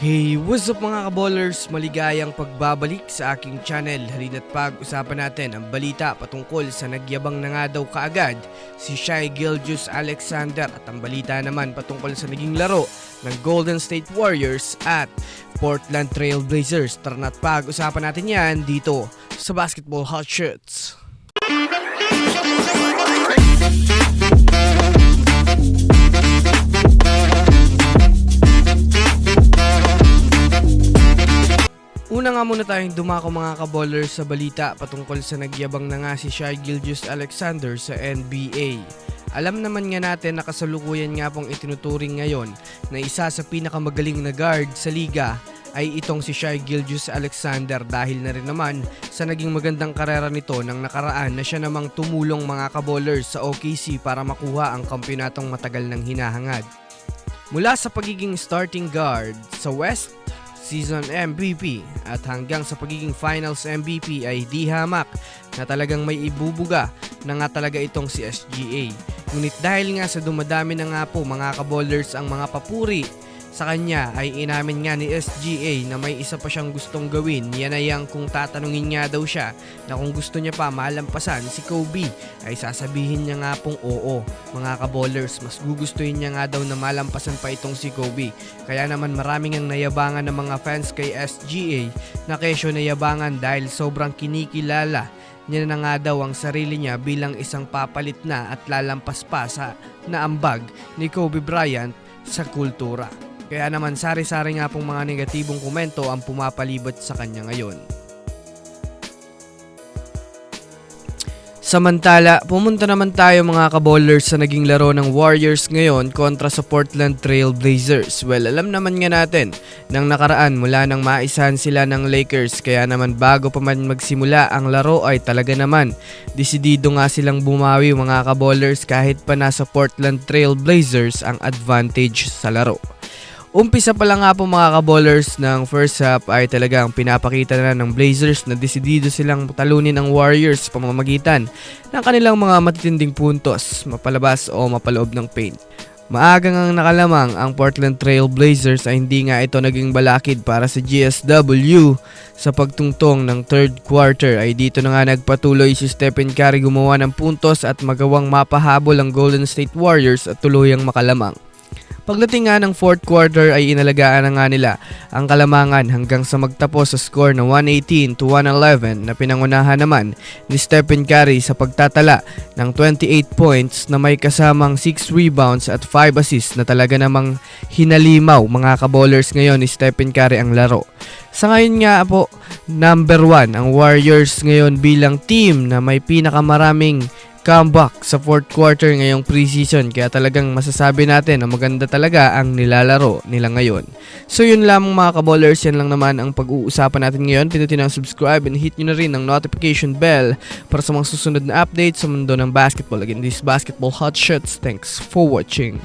Hey, what's up mga kaballers? Maligayang pagbabalik sa aking channel. Halina't pag-usapan natin ang balita patungkol sa nagyabang na nga daw kaagad si Shai Gilgeous Alexander at ang balita naman patungkol sa naging laro ng Golden State Warriors at Portland Trail Blazers. Tara na't pag-usapan natin yan dito sa Basketball Hot Shots. Nga muna tayong dumako mga kaballers sa balita patungkol sa nagyabang na nga si Shai Gilgeous Alexander sa NBA. Alam naman nga natin na kasalukuyan nga pong itinuturing ngayon na isa sa pinakamagaling na guard sa liga ay itong si Shai Gilgeous Alexander dahil na rin naman sa naging magandang karera nito nang nakaraan na siya namang tumulong mga kaballers sa OKC para makuha ang kampyonatong matagal ng hinahangad. Mula sa pagiging starting guard sa West season MVP at hanggang sa pagiging finals MVP ay di hamak na talagang may ibubuga na nga talaga itong si SGA. Ngunit dahil nga sa dumadami na nga po mga kaballers ang mga papuri sa kanya ay inamin nga ni SGA na may isa pa siyang gustong gawin. Yan ay ang kung tatanungin nga daw siya na kung gusto niya pa malampasan si Kobe ay sasabihin niya nga pong oo. Mga kaballers, mas gugustuhin niya nga daw na malampasan pa itong si Kobe. Kaya naman maraming ang nayabangan ng mga fans kay SGA na kesyo nayabangan dahil sobrang kinikilala niya na nga daw ang sarili niya bilang isang papalit na at lalampas pa sa naambag ni Kobe Bryant sa kultura. Kaya naman sari-sari nga pong mga negatibong komento ang pumapalibot sa kanya ngayon. Samantala, pumunta naman tayo mga kaballers sa naging laro ng Warriors ngayon kontra sa Portland Trail Blazers. Well, alam naman nga natin, nang nakaraan mula nang maisahan sila ng Lakers kaya naman bago pa man magsimula ang laro ay talaga naman desidido nga silang bumawi mga kaballers kahit pa nasa Portland Trail Blazers ang advantage sa laro. Umpisa pa lang nga po mga kaballers ng first half ay talagang pinapakita na ng Blazers na desidido silang talunin ang Warriors sa pamamagitan ng kanilang mga matitinding puntos, mapalabas o mapaloob ng paint. Maagang ang nakalamang ang Portland Trail Blazers ay hindi nga ito naging balakid para sa GSW sa pagtungtong ng third quarter ay dito na nga nagpatuloy si Stephen Curry gumawa ng puntos at magawang mapahabol ang Golden State Warriors at tuluyang makalamang. Pagdating nga ng fourth quarter ay inalagaan na nga nila ang kalamangan hanggang sa magtapos sa score na 118 to 111 na pinangunahan naman ni Stephen Curry sa pagtatala ng 28 points na may kasamang 6 rebounds at 5 assists na talaga namang hinalimaw mga kaballers ngayon ni Stephen Curry ang laro. Sa ngayon nga po, number 1 ang Warriors ngayon bilang team na may pinakamaraming comeback sa fourth quarter ngayong preseason kaya talagang masasabi natin na maganda talaga ang nilalaro nila ngayon. So yun lamang mga kaballers, yan lang naman ang pag-uusapan natin ngayon. Pindutin ang subscribe and hit nyo na rin ang notification bell para sa mga susunod na updates sa mundo ng basketball. Again, this is Basketball Hot Shots. Thanks for watching.